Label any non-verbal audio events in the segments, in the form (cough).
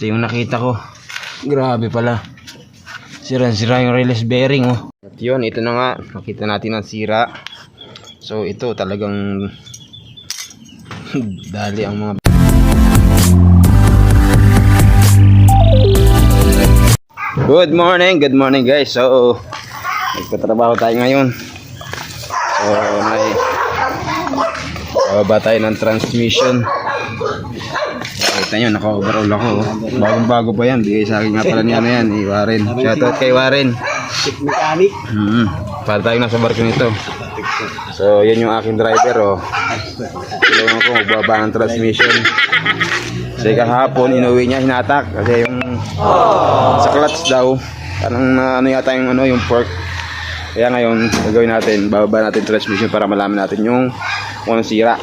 Ito yung nakita ko. Grabe pala. Sira-sira yung release bearing oh. At yun, ito na nga. Nakita natin ang sira. So ito talagang (laughs) dali ang mga Good morning, good morning guys. So nagtatrabaho tayo ngayon. So may Bababa tayo ng transmission. Kita nyo, naka-overall ako. oh. Bagong-bago pa yan. Bigay sa akin nga pala niya na yan. Eh, Warren. Shoutout kay Warren. Mechanic. Hmm. Para tayo nasa barko nito. So, yan yung aking driver. Oh. Tulungan ko magbaba ng transmission. Kasi kahapon, inuwi niya, hinatak. Kasi yung sa clutch daw, parang na, ano yata yung, ano, yung fork. Kaya ngayon, gagawin natin, bababa natin transmission para malaman natin yung kung anong sira.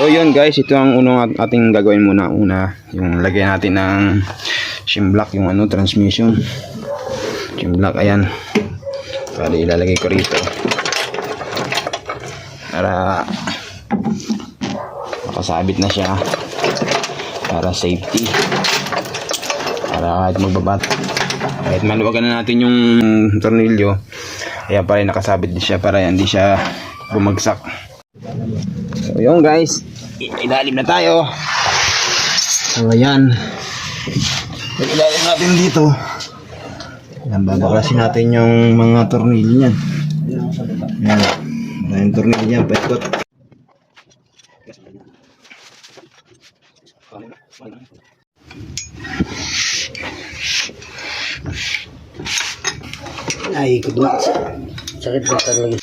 So yun guys, ito ang unang at- ating gagawin muna. Una, yung lagyan natin ng shim block, yung ano, transmission. Shim block, ayan. Para ilalagay ko rito. Para makasabit na siya. Para safety. Para kahit magbabat. Kahit maluwagan na natin yung tornilyo, kaya pa rin nakasabit din siya para hindi siya bumagsak. So yun guys, ilalim na tayo. So ayan. Ilalim natin dito. Yan, babaklasin natin yung mga tornilyo niyan. Yan. Maraming tornilyo niyan, paikot. Ay, kudwa. Sakit ba talaga?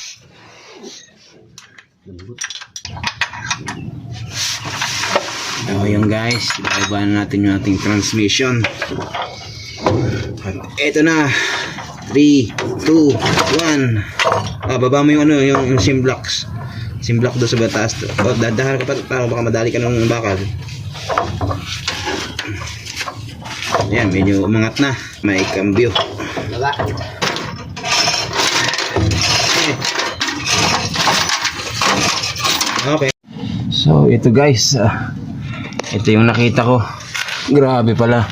So yun guys, ibaba na natin yung ating transmission. At eto na. 3, 2, 1. Ah, baba mo yung ano, yung, yung sim blocks. Sim block doon sa batas. O, dadahan ka pa para baka madali ka ng bakal. Ayan, medyo umangat na. May cambio. Wala. Okay. So, ito guys. ah, ito yung nakita ko. Grabe pala.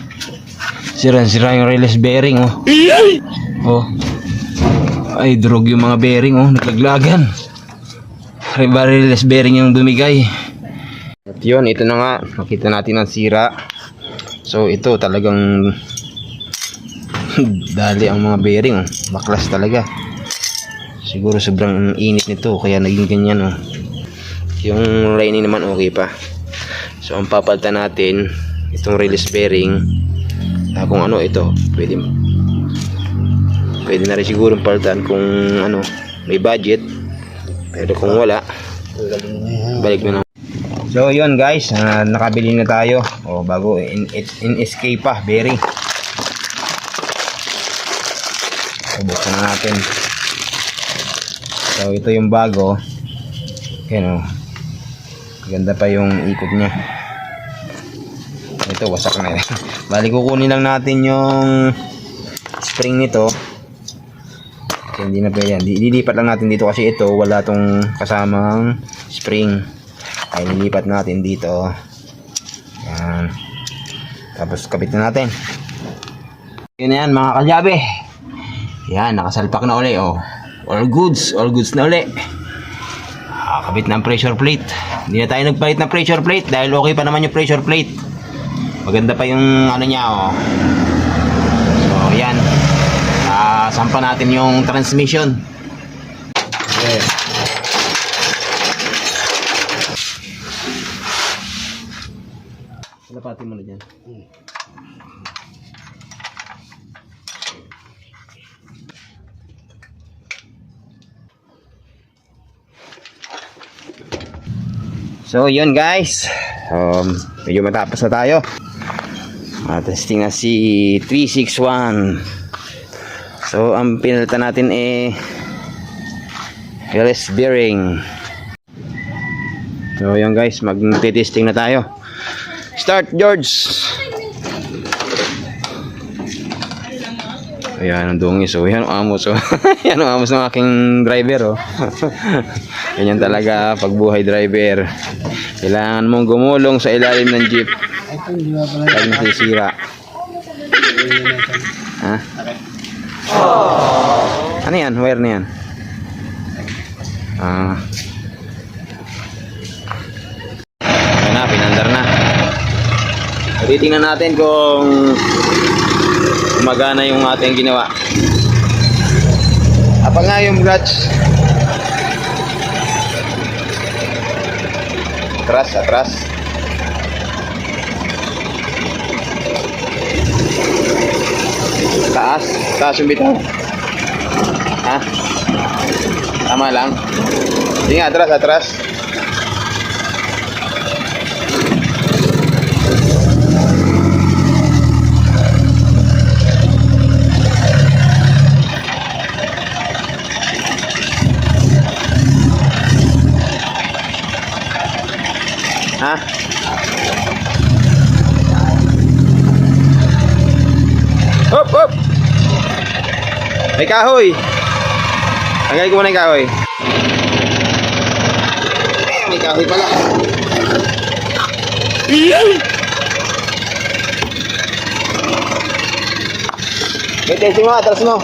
Sira-sira yung release bearing, oh. Oh. Ay, drog yung mga bearing, oh. Naglaglagan. Release bearing yung bumigay. At yun, ito na nga. Nakita natin ang sira. So, ito talagang (laughs) dali ang mga bearing, oh. Baklas talaga. Siguro sobrang init nito, kaya naging ganyan, oh. Yung lining naman okay pa. So ang papalitan natin itong release bearing ah, kung ano ito, pwede pwede na rin siguro palitan kung ano may budget. Pero kung wala, balik na. So yun guys, ah, nakabili na tayo. O bago in, in escape pa, bearing. So buksan na natin. So ito yung bago. Yan o. Ganda pa yung ikot niya. Ito, wasak na yan. (laughs) Bali, kukunin lang natin yung spring nito. Kasi hindi na pwede yan. Dilipat lang natin dito kasi ito, wala tong kasamang spring. Ay, nilipat natin dito. Yan. Tapos, kapit na natin. Yun na yan, mga kalyabe. Yan, nakasalpak na uli, oh. All goods, all goods na uli. Ah, kabit ng pressure plate. Hindi na tayo nagpalit ng pressure plate dahil okay pa naman yung pressure plate. Maganda pa yung ano niya oh. So, yan. Ah, sampa natin yung transmission. Okay. Lapatin mo na dyan. So, yun guys. Um, medyo matapos na tayo. Ah, testing na si 361. So, ang pinalitan natin eh release bearing. So, yun guys. Mag-testing na tayo. Start, George! Ayan ang dungis oh. Yan ang amos oh. (laughs) Yan ang amos ng aking driver oh. (laughs) Ganyan talaga pag buhay driver. Kailangan mong gumulong sa ilalim ng jeep Pag nasisira. Ha? Ano yan? Wire na yan? Ah. Ayan na, pinandar na. Titingnan natin kung gumagana yung ating ginawa. Apa nga yung clutch? Atras, atras. Taas, taas yung bitaw. Ha? Tama lang. Nga, atras, atras. Ha? Hop, hop! May kahoy! Tagay ko muna yung kahoy. May kahoy pala. Wait, testing mo, atras mo.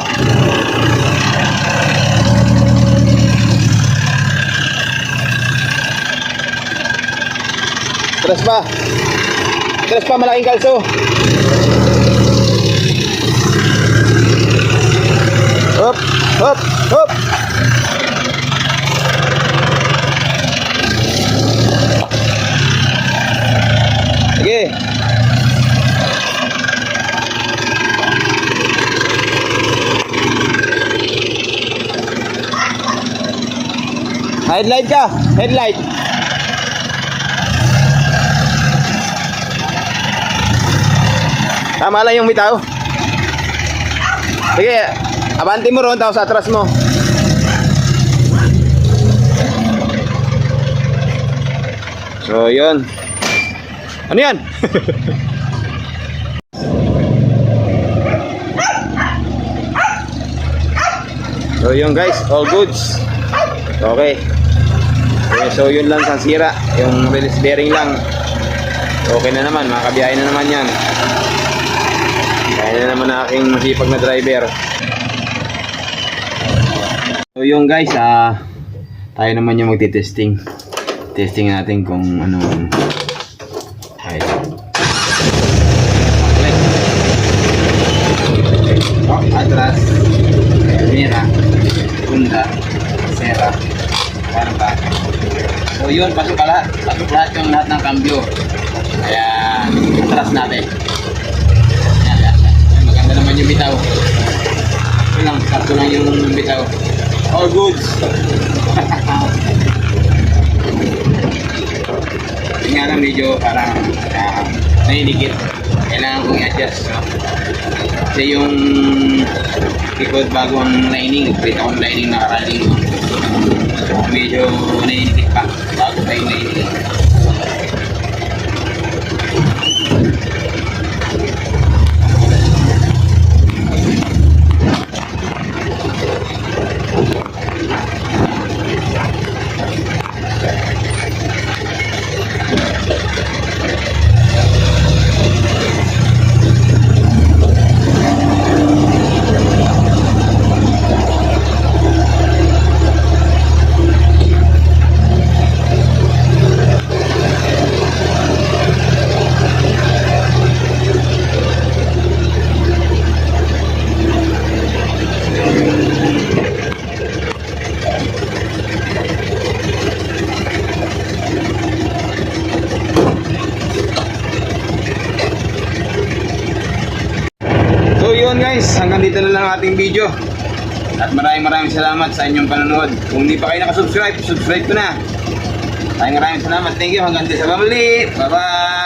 Atras pa. Atras pa, malaking kalso. Hop, hop, hop. Sige. Headlight ka, headlight. Tama lang yung bitaw. Sige, abanti mo ron, tapos atras mo. So, yun. Ano yan? (laughs) so, yun guys, all goods. Okay. So, yun lang sa sira. Yung release bearing lang. Okay na naman, makabiyahe na naman yan. Kaya na naman aking masipag na driver. So yung guys, ah tayo naman yung magti-testing. Testing natin kung ano ay. Oh, atras. Mira. Bunda. Sera. Karta. So yun, pasok ka lahat. Pasok lahat yung lahat ng cambio. Kaya atras natin. Yan, yan, yan. Ay, Maganda naman yung bitaw. Ito lang, sakto lang yung bitaw. All goods. Yung nga lang medyo parang uh, nainikit. Kailangan kong i-adjust. No? Kasi yung likod bago ang lining, upgrade akong lining nakaraling. So, medyo nainikit pa bago pa yung lining. So yun guys, hanggang dito na lang ang ating video. At maraming maraming salamat sa inyong panonood. Kung hindi pa kayo nakasubscribe, subscribe ko na. Maraming maraming salamat. Thank you. Hanggang dito sa pamuli. Bye-bye.